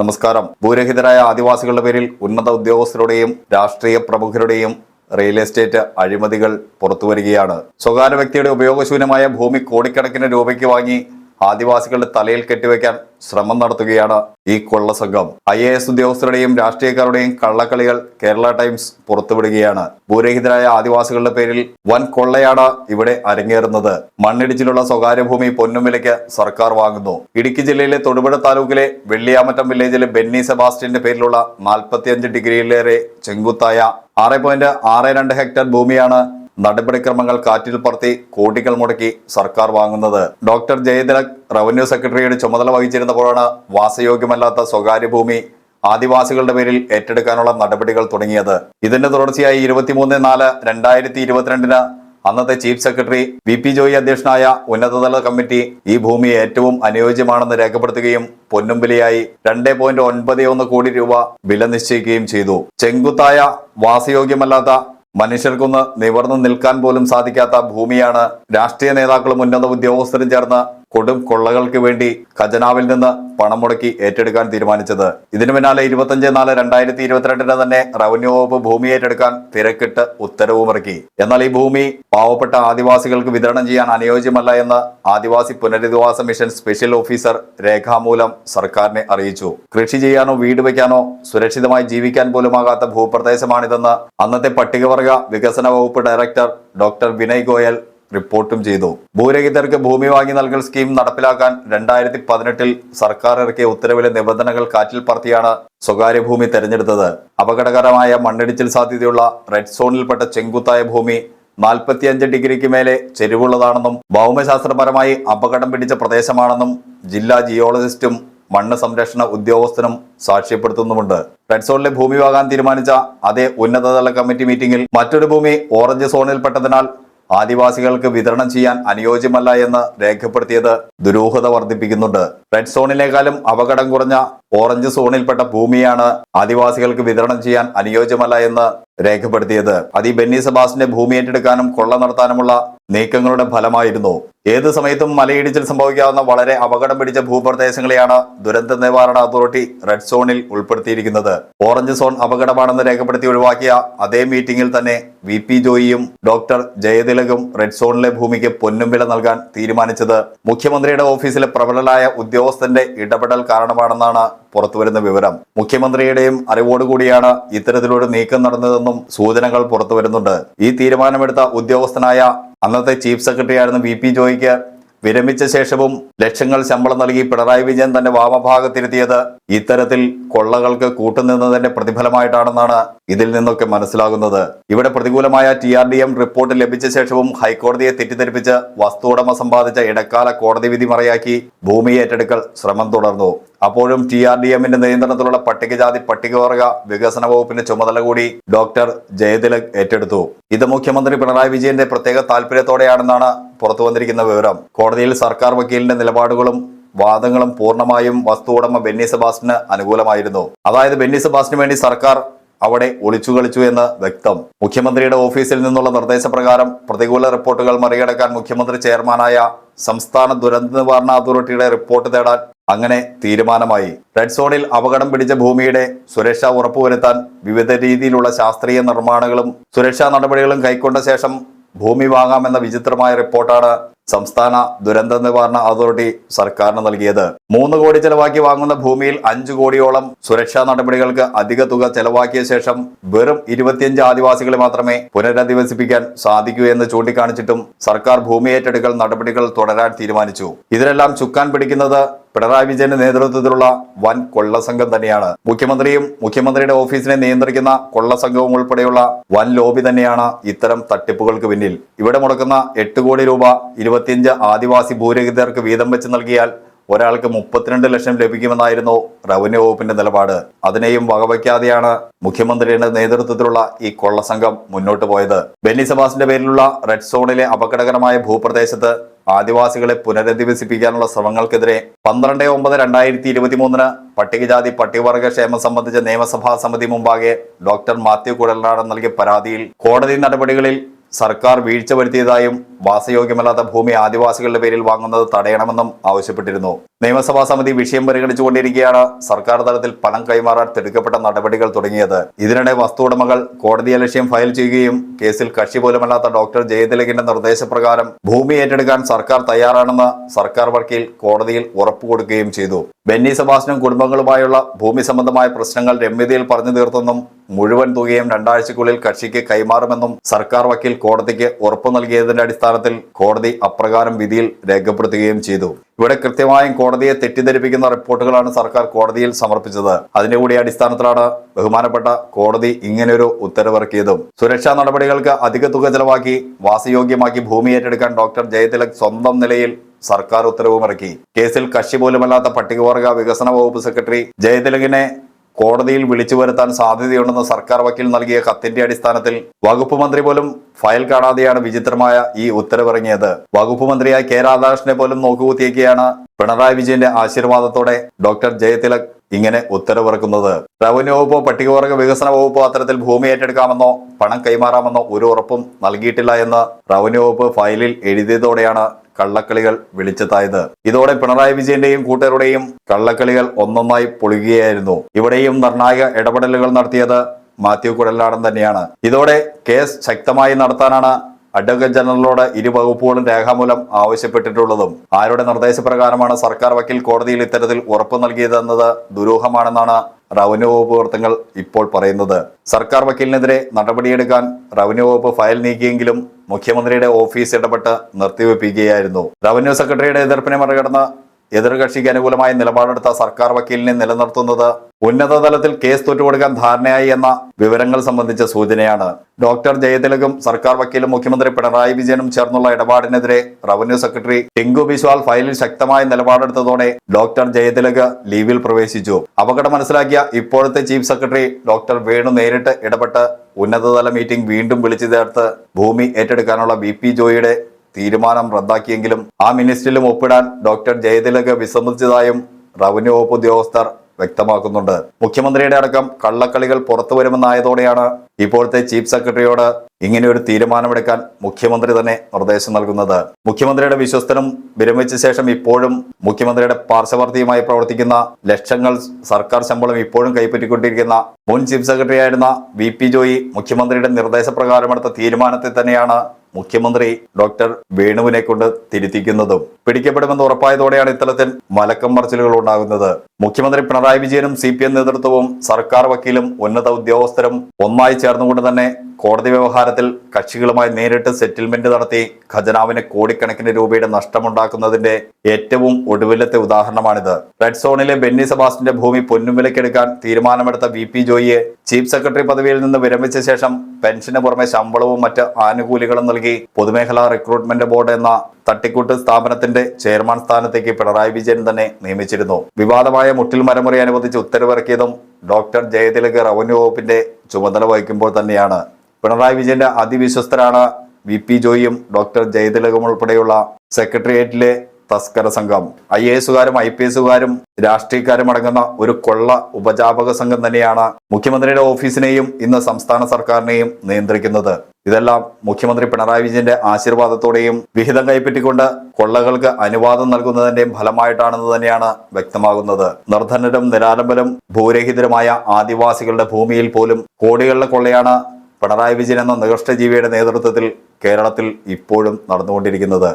നമസ്കാരം. ഭൂരഹിതരായ ആദിവാസികളുടെ പേരിൽ ഉന്നത ഉദ്യോഗസ്ഥരുടെയും രാഷ്ട്രീയ പ്രമുഖരുടെയും റിയൽ എസ്റ്റേറ്റ് അഴിമതികൾ പുറത്തുവരികയാണ്. സ്വകാര്യ വ്യക്തിയുടെ ഉപയോഗശൂന്യമായ ഭൂമി കോടിക്കണക്കിന് രൂപയ്ക്ക് വാങ്ങി ആദിവാസികളുടെ തലയിൽ കെട്ടിവെക്കാൻ ശ്രമം നടത്തുകയാണ് ഈ കൊള്ള സംഘം. ഐ എ എസ് ഉദ്യോഗസ്ഥരുടെയും രാഷ്ട്രീയക്കാരുടെയും കള്ളക്കളികൾ കേരള ടൈംസ് പുറത്തുവിടുകയാണ്. ഭൂരഹിതരായ ആദിവാസികളുടെ പേരിൽ വൻ കൊള്ളയാണ് ഇവിടെ അരങ്ങേറുന്നത്. മണ്ണിടിച്ചിലുള്ള സ്വകാര്യ ഭൂമി പൊന്നും വിലയ്ക്ക് സർക്കാർ വാങ്ങുന്നു. ഇടുക്കി ജില്ലയിലെ തൊടുപുഴ താലൂക്കിലെ വെള്ളിയാമറ്റം വില്ലേജിലെ ബെന്നി സെബാസ്റ്റ്യന്റെ പേരിലുള്ള നാൽപ്പത്തിയഞ്ച് ഡിഗ്രിയിലേറെ ചെങ്കുത്തായ ആറ് പോയിന്റ് ആറ് രണ്ട് ഹെക്ടർ ഭൂമിയാണ് നടപടിക്രമങ്ങൾ കാറ്റിൽ പറത്തി കോടികൾ മുടക്കി സർക്കാർ വാങ്ങുന്നത്. ഡോക്ടർ ജയതിലക് റവന്യൂ സെക്രട്ടറിയുടെ ചുമതല വഹിച്ചിരുന്നപ്പോഴാണ് വാസയോഗ്യമല്ലാത്ത സ്വകാര്യ ഭൂമി ആദിവാസികളുടെ പേരിൽ ഏറ്റെടുക്കാനുള്ള നടപടികൾ തുടങ്ങിയത്. ഇതിന്റെ തുടർച്ചയായി ഇരുപത്തിമൂന്ന് നാല് രണ്ടായിരത്തി ഇരുപത്തിരണ്ടിന് അന്നത്തെ chief secretary V P Joy അധ്യക്ഷനായ ഉന്നതതല കമ്മിറ്റി ഈ ഭൂമി ഏറ്റവും അനുയോജ്യമാണെന്ന് രേഖപ്പെടുത്തുകയും പൊന്നുംവിലയായി രണ്ട് പോയിന്റ് ഒൻപത് ഒന്ന് കോടി രൂപ വില നിശ്ചയിക്കുകയും ചെയ്തു. ചെങ്കുത്തായ വാസയോഗ്യമല്ലാത്ത മനുഷ്യർക്കൊന്ന് നിവർന്നു നിൽക്കാൻ പോലും സാധിക്കാത്ത ഭൂമിയാണ് രാഷ്ട്രീയ നേതാക്കളും ഉന്നത ഉദ്യോഗസ്ഥരും ചേർന്ന് കൊടും കൊള്ളകൾക്ക് വേണ്ടി ഖജനാവിൽ നിന്ന് പണം മുടക്കി ഏറ്റെടുക്കാൻ തീരുമാനിച്ചത്. ഇതിനു പിന്നാലെ ഇരുപത്തഞ്ച് നാല് രണ്ടായിരത്തി ഇരുപത്തിരണ്ടിന് തന്നെ റവന്യൂ വകുപ്പ് ഭൂമി ഏറ്റെടുക്കാൻ തിരക്കിട്ട് ഉത്തരവുമിറക്കി. എന്നാൽ ഈ ഭൂമി പാവപ്പെട്ട ആദിവാസികൾക്ക് വിതരണം ചെയ്യാൻ അനുയോജ്യമല്ല എന്ന് ആദിവാസി പുനരധിവാസ മിഷൻ സ്പെഷ്യൽ ഓഫീസർ രേഖാമൂലം സർക്കാരിനെ അറിയിച്ചു. കൃഷി ചെയ്യാനോ വീട് വയ്ക്കാനോ സുരക്ഷിതമായി ജീവിക്കാൻ പോലുമാകാത്ത ഭൂപ്രദേശമാണിതെന്ന് അന്നത്തെ പട്ടികവർഗ വികസന വകുപ്പ് ഡയറക്ടർ ഡോക്ടർ വിനയ് ഗോയൽ റിപ്പോർട്ടും ചെയ്തു. ഭൂരഹിതർക്ക് ഭൂമി വാങ്ങി നൽകൽ സ്കീം നടപ്പിലാക്കാൻ രണ്ടായിരത്തി പതിനെട്ടിൽ സർക്കാർ ഇറക്കിയ ഉത്തരവിലെ നിബന്ധനകൾ കാറ്റിൽ പറത്തിയാണ് സ്വകാര്യ ഭൂമി തെരഞ്ഞെടുത്തത്. അപകടകരമായ മണ്ണിടിച്ചിൽ സാധ്യതയുള്ള റെഡ് സോണിൽപ്പെട്ട ചെങ്കുത്തായ ഭൂമി നാൽപ്പത്തിയഞ്ച് ഡിഗ്രിക്ക് മേലെ ചെരിവുള്ളതാണെന്നും ഭൗമശാസ്ത്രപരമായി അപകടം പിടിച്ച പ്രദേശമാണെന്നും ജില്ലാ ജിയോളജിസ്റ്റും മണ്ണ് സംരക്ഷണ ഉദ്യോഗസ്ഥനും സാക്ഷ്യപ്പെടുത്തുന്നുമുണ്ട്. റെഡ് സോണിലെ ഭൂമി വാങ്ങാൻ തീരുമാനിച്ച അതേ ഉന്നതതല കമ്മിറ്റി മീറ്റിംഗിൽ മറ്റൊരു ഭൂമി ഓറഞ്ച് സോണിൽപ്പെട്ടതിനാൽ ആദിവാസികൾക്ക് വിതരണം ചെയ്യാൻ അനുയോജ്യമല്ല എന്ന് രേഖപ്പെടുത്തിയത് ദുരൂഹത വർദ്ധിപ്പിക്കുന്നുണ്ട്. റെഡ് സോണിനേക്കാളും അപകടം കുറഞ്ഞ ഓറഞ്ച് സോണിൽപ്പെട്ട ഭൂമിയാണ് ആദിവാസികൾക്ക് വിതരണം ചെയ്യാൻ അനുയോജ്യമല്ല എന്ന് രേഖപ്പെടുത്തിയത്. അത് ഈ ബെന്നി സെബാസിന്റെ ഭൂമി ഏറ്റെടുക്കാനും കൊള്ള നടത്താനുമുള്ള നീക്കങ്ങളുടെ ഫലമായിരുന്നു. ഏത് സമയത്തും മലയിടിച്ചിൽ സംഭവിക്കാവുന്ന വളരെ അപകടം പിടിച്ച ഭൂപ്രദേശങ്ങളെയാണ് ദുരന്ത നിവാരണ അതോറിറ്റി റെഡ് സോണിൽ ഉൾപ്പെടുത്തിയിരിക്കുന്നത്. ഓറഞ്ച് സോൺ അപകടമാണെന്ന് രേഖപ്പെടുത്തി ഒഴിവാക്കിയ അതേ മീറ്റിംഗിൽ തന്നെ വി പി ജോയിയും ഡോക്ടർ ജയതിലകും റെഡ് സോണിലെ ഭൂമിക്ക് പൊന്നും വില നൽകാൻ തീരുമാനിച്ചത്. മുഖ്യമന്ത്രിയുടെ ഓഫീസിലെ പ്രബലനായ ഉദ്യോഗസ്ഥന്റെ ഇടപെടൽ കാരണമാണെന്നാണ് പുറത്തുവരുന്ന വിവരം. മുഖ്യമന്ത്രിയുടെയും അറിവോടുകൂടിയാണ് ഇത്തരത്തിലൊരു നീക്കം നടന്നതെന്നും സൂചനകൾ പുറത്തുവരുന്നുണ്ട്. ഈ തീരുമാനമെടുത്ത ഉദ്യോഗസ്ഥനായ അന്നത്തെ ചീഫ് സെക്രട്ടറി ആയിരുന്ന വി പി ജോയിക്ക് വിരമിച്ച ശേഷവും ലക്ഷങ്ങൾ ശമ്പളം നൽകി പിണറായി വിജയൻ തന്റെ വാമഭാഗത്തിരുത്തിയത് ഇത്തരത്തിൽ കൊള്ളകൾക്ക് കൂട്ടുനിന്നതിന്റെ പ്രതിഫലമായിട്ടാണെന്നാണ് ഇതിൽ നിന്നൊക്കെ മനസ്സിലാകുന്നത്. ഇവിടെ പ്രതികൂലമായ T R D M report ലഭിച്ച ശേഷവും ഹൈക്കോടതിയെ തെറ്റിദ്ധരിപ്പിച്ച് വസ്തുവുടമ സമ്പാദിച്ച ഇടക്കാല കോടതി വിധി മറയാക്കി ഭൂമി ഏറ്റെടുക്കൽ ശ്രമം തുടർന്നു. അപ്പോഴും ടി ആർ ഡി എമ്മിന്റെ നിയന്ത്രണത്തിലുള്ള പട്ടികജാതി പട്ടികവർഗ വികസന വകുപ്പിന്റെ ചുമതല കൂടി ഡോക്ടർ ജയതിലക് ഏറ്റെടുത്തു. ഇത് മുഖ്യമന്ത്രി പിണറായി വിജയന്റെ പ്രത്യേക താല്പര്യത്തോടെയാണെന്നാണ് പുറത്തു വന്നിരിക്കുന്ന വിവരം കോടതിയിൽ സർക്കാർ വക്കീലിന്റെ നിലപാടുകളും വാദങ്ങളും പൂർണമായും വസ്തു ഉടമ ബെന്നി സെബാസ്റ്റിന് അനുകൂലമായിരുന്നു. അതായത് ബെന്നി സെബാസ്റ്റിന് വേണ്ടി സർക്കാർ അവിടെ ഒളിച്ചു കളിച്ചു എന്ന് വ്യക്തം. മുഖ്യമന്ത്രിയുടെ ഓഫീസിൽ നിന്നുള്ള നിർദ്ദേശപ്രകാരം പ്രതികൂല റിപ്പോർട്ടുകൾ മറികടക്കാൻ മുഖ്യമന്ത്രി ചെയർമാനായ സംസ്ഥാന ദുരന്ത നിവാരണ അതോറിറ്റിയുടെ റിപ്പോർട്ട് തേടാൻ അങ്ങനെ തീരുമാനമായി. റെഡ് സോണിൽ അപകടം പിടിച്ച ഭൂമിയുടെ സുരക്ഷ ഉറപ്പുവരുത്താൻ വിവിധ രീതിയിലുള്ള ശാസ്ത്രീയ നിർമ്മാണങ്ങളും സുരക്ഷാ നടപടികളും കൈക്കൊണ്ട ശേഷം ഭൂമി വാങ്ങാമെന്ന വിചിത്രമായ റിപ്പോർട്ടാണ് സംസ്ഥാന ദുരന്ത നിവാരണ അതോറിറ്റി സർക്കാരിന് നൽകിയത്. മൂന്ന് കോടി ചെലവാക്കി വാങ്ങുന്ന ഭൂമിയിൽ അഞ്ചു കോടിയോളം സുരക്ഷാ നടപടികൾക്ക് അധിക തുക ചെലവാക്കിയ ശേഷം വെറും ഇരുപത്തിയഞ്ച് ആദിവാസികളെ മാത്രമേ പുനരധിവസിപ്പിക്കാൻ സാധിക്കൂ എന്ന് ചൂണ്ടിക്കാണിച്ചിട്ടും സർക്കാർ ഭൂമി ഏറ്റെടുക്കൽ നടപടികൾ തുടരാൻ തീരുമാനിച്ചു. ഇതിനെല്ലാം ചുക്കാൻ പിടിക്കുന്നത് പിണറായി വിജയന്റെ നേതൃത്വത്തിലുള്ള വൻ കൊള്ളസംഘം തന്നെയാണ്. മുഖ്യമന്ത്രിയും മുഖ്യമന്ത്രിയുടെ ഓഫീസിനെ നിയന്ത്രിക്കുന്ന കൊള്ളസംഘവും ഉൾപ്പെടെയുള്ള വൻ ലോബി തന്നെയാണ് ഇത്തരം തട്ടിപ്പുകൾക്ക് പിന്നിൽ. ഇവിടെ മുടക്കുന്ന എട്ട് കോടി രൂപ ഇരുപത്തിയഞ്ച് ആദിവാസി ഭൂരഹിതർക്ക് വീതം വെച്ച് നൽകിയാൽ ഒരാൾക്ക് മുപ്പത്തിരണ്ട് ലക്ഷം ലഭിക്കുമെന്നായിരുന്നു റവന്യൂ വകുപ്പിന്റെ നിലപാട്. അതിനെയും വകവയ്ക്കാതെയാണ് മുഖ്യമന്ത്രിയുടെ നേതൃത്വത്തിലുള്ള ഈ കൊള്ളസംഘം മുന്നോട്ട് പോയത്. ബെന്നി സബാസിന്റെ പേരിലുള്ള റെഡ് സോണിലെ അപകടകരമായ ഭൂപ്രദേശത്ത് ആദിവാസികളെ പുനരധിവസിപ്പിക്കാനുള്ള ശ്രമങ്ങൾക്കെതിരെ പന്ത്രണ്ട് ഒമ്പത് രണ്ടായിരത്തി ഇരുപത്തിമൂന്നിന് പട്ടികജാതി പട്ടികവർഗ ക്ഷേമം സംബന്ധിച്ച നിയമസഭാ സമിതി മുമ്പാകെ ഡോക്ടർ മാത്യു കുഴൽനാടൻ നൽകിയ പരാതിയിൽ കോടതി നടപടികളിൽ സർക്കാർ വീഴ്ച വരുത്തിയതായും വാസയോഗ്യമല്ലാത്ത ഭൂമി ആദിവാസികളുടെ പേരിൽ വാങ്ങുന്നത് തടയണമെന്നും ആവശ്യപ്പെട്ടിരുന്നു. നിയമസഭാ സമിതി വിഷയം പരിഗണിച്ചുകൊണ്ടിരിക്കുകയാണ് സർക്കാർ തലത്തിൽ പണം കൈമാറാൻ തിടുക്കപ്പെട്ട നടപടികൾ തുടങ്ങിയത്. ഇതിനിടെ വസ്തു ഉടമകൾ കോടതിയെ ലക്ഷ്യം ഫയൽ ചെയ്യുകയും കേസിൽ കക്ഷി പോലുമല്ലാത്ത ഡോക്ടർ ജയതിലകിന്റെ നിർദ്ദേശപ്രകാരം ഭൂമി ഏറ്റെടുക്കാൻ സർക്കാർ തയ്യാറാണെന്ന് സർക്കാർ വക്കീൽ കോടതിയിൽ ഉറപ്പു കൊടുക്കുകയും ചെയ്തു. ബെന്നി സെബാസ്റ്റിനും കുടുംബങ്ങളുമായുള്ള ഭൂമി സംബന്ധമായ പ്രശ്നങ്ങൾ രമ്യതയിൽ പറഞ്ഞു തീർത്തെന്നും മുഴുവൻ തുകയും രണ്ടാഴ്ചക്കുള്ളിൽ കക്ഷിക്ക് കൈമാറുമെന്നും സർക്കാർ വക്കീൽ കോടതിക്ക് ഉറപ്പു നൽകിയതിന്റെ അടിസ്ഥാനത്തിൽ കോടതി അപ്രകാരം വിധിയിൽ രേഖപ്പെടുത്തുകയും ചെയ്തു. ഇവിടെ കൃത്യമായും കോടതിയെ തെറ്റിദ്ധരിപ്പിക്കുന്ന റിപ്പോർട്ടുകളാണ് സർക്കാർ കോടതിയിൽ സമർപ്പിച്ചത്. അതിന്റെ കൂടി അടിസ്ഥാനത്തിലാണ് ബഹുമാനപ്പെട്ട കോടതി ഇങ്ങനെയൊരു ഉത്തരവിറക്കിയതും. സുരക്ഷാ നടപടികൾക്ക് അധിക തുക ചെലവാക്കി വാസയോഗ്യമാക്കി ഭൂമി ഏറ്റെടുക്കാൻ ഡോക്ടർ ജയതിലക് സ്വന്തം നിലയിൽ സർക്കാർ ഉത്തരവും ഇറക്കി കേസിൽ കക്ഷി പോലുമല്ലാത്ത പട്ടികവർഗ വികസന വകുപ്പ് സെക്രട്ടറി ജയതിലകിനെ കോടതിയിൽ വിളിച്ചു വരുത്താൻ സാധ്യതയുണ്ടെന്ന് സർക്കാർ വക്കീൽ നൽകിയ കത്തിന്റെ അടിസ്ഥാനത്തിൽ വകുപ്പ് മന്ത്രി പോലും ഫയൽ കാണാതെയാണ് വിചിത്രമായ ഈ ഉത്തരവിറങ്ങിയത്. വകുപ്പ് മന്ത്രിയായ കെ രാധാകൃഷ്ണനെ പോലും നോക്കുകുത്തിയൊക്കെയാണ് പിണറായി വിജയന്റെ ആശീർവാദത്തോടെ ഡോക്ടർ ജയതിലക് ഇങ്ങനെ ഉത്തരവിറക്കുന്നത്. റവന്യൂ വകുപ്പോ പട്ടികവർഗ വികസന വകുപ്പോ അത്തരത്തിൽ ഭൂമി ഏറ്റെടുക്കാമെന്നോ പണം കൈമാറാമെന്നോ ഒരു ഉറപ്പും നൽകിയിട്ടില്ല എന്ന് റവന്യൂ വകുപ്പ് ഫയലിൽ എഴുതിയതോടെയാണ് കള്ളക്കളികൾ വിളിച്ചെത്തായത് ഇതോടെ പിണറായി വിജയന്റെയും കൂട്ടരുടെയും കള്ളക്കളികൾ ഒന്നൊന്നായി പൊളിയുകയായിരുന്നു. ഇവിടെയും നിർണായക ഇടപെടലുകൾ നടത്തിയത് മാത്യു കുഴലാടൻ തന്നെയാണ്. ഇതോടെ കേസ് ശക്തമായി നടത്താനാണ് അഡ്വക്കേറ്റ് ജനറലോട് ഇരു വകുപ്പുകളും രേഖാമൂലം ആവശ്യപ്പെട്ടിട്ടുള്ളതും. ആരുടെ നിർദ്ദേശപ്രകാരമാണ് സർക്കാർ വക്കീൽ കോടതിയിൽ ഇത്തരത്തിൽ ഉറപ്പു നൽകിയതെന്നത് ദുരൂഹമാണെന്നാണ് റവന്യൂ വകുപ്പ് വൃത്തങ്ങൾ ഇപ്പോൾ പറയുന്നത് സർക്കാർ വക്കീലിനെതിരെ നടപടിയെടുക്കാൻ റവന്യൂ വകുപ്പ് ഫയൽ നീക്കിയെങ്കിലും മുഖ്യമന്ത്രിയുടെ ഓഫീസ് ഇടപെട്ട് നിർത്തിവെപ്പിക്കുകയായിരുന്നു. റവന്യൂ സെക്രട്ടറിയുടെ എതിർപ്പിനെ മറികടന്ന് എതിർകക്ഷിക്ക് അനുകൂലമായ നിലപാടെടുത്ത സർക്കാർ വക്കീലിനെ നിലനിർത്തുന്നത് ഉന്നതതലത്തിൽ കേസ് തോറ്റുകൊടുക്കാൻ ധാരണയായി എന്ന വിവരങ്ങൾ സംബന്ധിച്ച സൂചനയാണ്. ഡോക്ടർ ജയതിലകും സർക്കാർ വക്കീലും മുഖ്യമന്ത്രി പിണറായി വിജയനും ചേർന്നുള്ള ഇടപാടിനെതിരെ റവന്യൂ സെക്രട്ടറി ടിങ്കു ബിശ്വാൽ ഫയലിൽ ശക്തമായ നിലപാടെടുത്തതോടെ ഡോക്ടർ ജയതിലക് ലീവിൽ പ്രവേശിച്ചു. അപകടം മനസ്സിലാക്കിയ ഇപ്പോഴത്തെ ചീഫ് സെക്രട്ടറി ഡോക്ടർ വേണു നേരിട്ട് ഇടപെട്ട് ഉന്നതതല മീറ്റിംഗ് വീണ്ടും വിളിച്ചു ചേർത്ത് ഭൂമി ഏറ്റെടുക്കാനുള്ള ബി പി ജോയിയുടെ തീരുമാനം റദ്ദാക്കിയെങ്കിലും ആ മിനിസ്റ്ററിലും ഒപ്പിടാൻ ഡോക്ടർ ജയതിലക് വിസമ്മതിച്ചതായും റവന്യൂ വകുപ്പ് ഉദ്യോഗസ്ഥർ വ്യക്തമാക്കുന്നുണ്ട്. മുഖ്യമന്ത്രിയുടെ അടക്കം കള്ളക്കളികൾ പുറത്തു വരുമെന്നായതോടെയാണ് ഇപ്പോഴത്തെ ചീഫ് സെക്രട്ടറിയോട് ഇങ്ങനെ ഒരു തീരുമാനമെടുക്കാൻ മുഖ്യമന്ത്രി തന്നെ നിർദ്ദേശം നൽകുന്നത്. മുഖ്യമന്ത്രിയുടെ വിശ്വസ്തനും വിരമിച്ച ശേഷം ഇപ്പോഴും മുഖ്യമന്ത്രിയുടെ പാർശ്വവർത്തിയുമായി പ്രവർത്തിക്കുന്ന ലക്ഷങ്ങൾ സർക്കാർ ശമ്പളം ഇപ്പോഴും കൈപ്പറ്റിക്കൊണ്ടിരിക്കുന്ന മുൻ ചീഫ് സെക്രട്ടറി ആയിരുന്ന വി പി ജോയി മുഖ്യമന്ത്രിയുടെ നിർദ്ദേശപ്രകാരമെടുത്ത തീരുമാനത്തെ തന്നെയാണ് മുഖ്യമന്ത്രി ഡോക്ടർ വേണുവിനെ കൊണ്ട് തിരുത്തിക്കുന്നതും പിടിക്കപ്പെടുമെന്ന് ഉറപ്പായതോടെയാണ് ഇത്തരത്തിൽ മലക്കം മറിച്ചിലുകൾ ഉണ്ടാകുന്നത്. മുഖ്യമന്ത്രി പിണറായി വിജയനും സി നേതൃത്വവും സർക്കാർ വക്കീലും ഉന്നത ഉദ്യോഗസ്ഥരും ഒന്നായി ചേർന്നുകൊണ്ട് തന്നെ കോടതി വ്യവഹാരത്തിൽ കക്ഷികളുമായി നേരിട്ട് സെറ്റിൽമെന്റ് നടത്തി ഖജനാവിന് കോടിക്കണക്കിന് രൂപയുടെ നഷ്ടമുണ്ടാക്കുന്നതിന്റെ ഏറ്റവും ഒടുവിലത്തെ ഉദാഹരണമാണിത്. റെഡ് സോണിലെ ബെന്നി സെബാസ്റ്റിന്റെ ഭൂമി പൊന്നുവിലക്കെടുക്കാൻ തീരുമാനമെടുത്ത വി പി ജോയിയെ ചീഫ് സെക്രട്ടറി പദവിയിൽ നിന്ന് വിരമിച്ച ശേഷം പെൻഷന് പുറമെ ശമ്പളവും മറ്റ് ആനുകൂല്യങ്ങളും നൽകി പൊതുമേഖലാ റിക്രൂട്ട്മെന്റ് ബോർഡ് എന്ന തട്ടിക്കൂട്ട് സ്ഥാപനത്തിന്റെ ചെയർമാൻ സ്ഥാനത്തേക്ക് പിണറായി വിജയൻ തന്നെ നിയമിച്ചിരുന്നു. വിവാദമായ മുട്ടിൽ മരമുറി അനുവദിച്ച് ഉത്തരവിറക്കിയതും ഡോക്ടർ ജയതിലക് റവന്യൂ വകുപ്പിന്റെ ചുമതല വഹിക്കുമ്പോൾ തന്നെയാണ്. പിണറായി വിജയന്റെ അതിവിശ്വസ്തരാണ് വി പി ജോയിയും ഡോക്ടർ ജയതിലകും ഉൾപ്പെടെയുള്ള സെക്രട്ടേറിയറ്റിലെ തസ്കര സംഘം. ഐ എ എസുകാരും ഐ പി എസുകാരും രാഷ്ട്രീയക്കാരും അടങ്ങുന്ന ഒരു കൊള്ള ഉപജാപക സംഘം തന്നെയാണ് മുഖ്യമന്ത്രിയുടെ ഓഫീസിനെയും ഇന്ന് സംസ്ഥാന സർക്കാരിനെയും നിയന്ത്രിക്കുന്നത്. ഇതെല്ലാം മുഖ്യമന്ത്രി പിണറായി വിജയന്റെ ആശീർവാദത്തോടെയും വിഹിതം കൈപ്പറ്റിക്കൊണ്ട് കൊള്ളകൾക്ക് അനുവാദം നൽകുന്നതിന്റെയും ഫലമായിട്ടാണെന്ന് തന്നെയാണ് വ്യക്തമാകുന്നത്. നിർധനരും നിരാലംബരും ഭൂരഹിതരുമായ ആദിവാസികളുടെ ഭൂമിയിൽ പോലും കോടികളുടെ കൊള്ളയാണ് പിണറായി വിജയൻ എന്ന നികഷ്ടജീവിയുടെ നേതൃത്വത്തിൽ കേരളത്തിൽ ഇപ്പോഴും നടന്നുകൊണ്ടിരിക്കുന്നത്.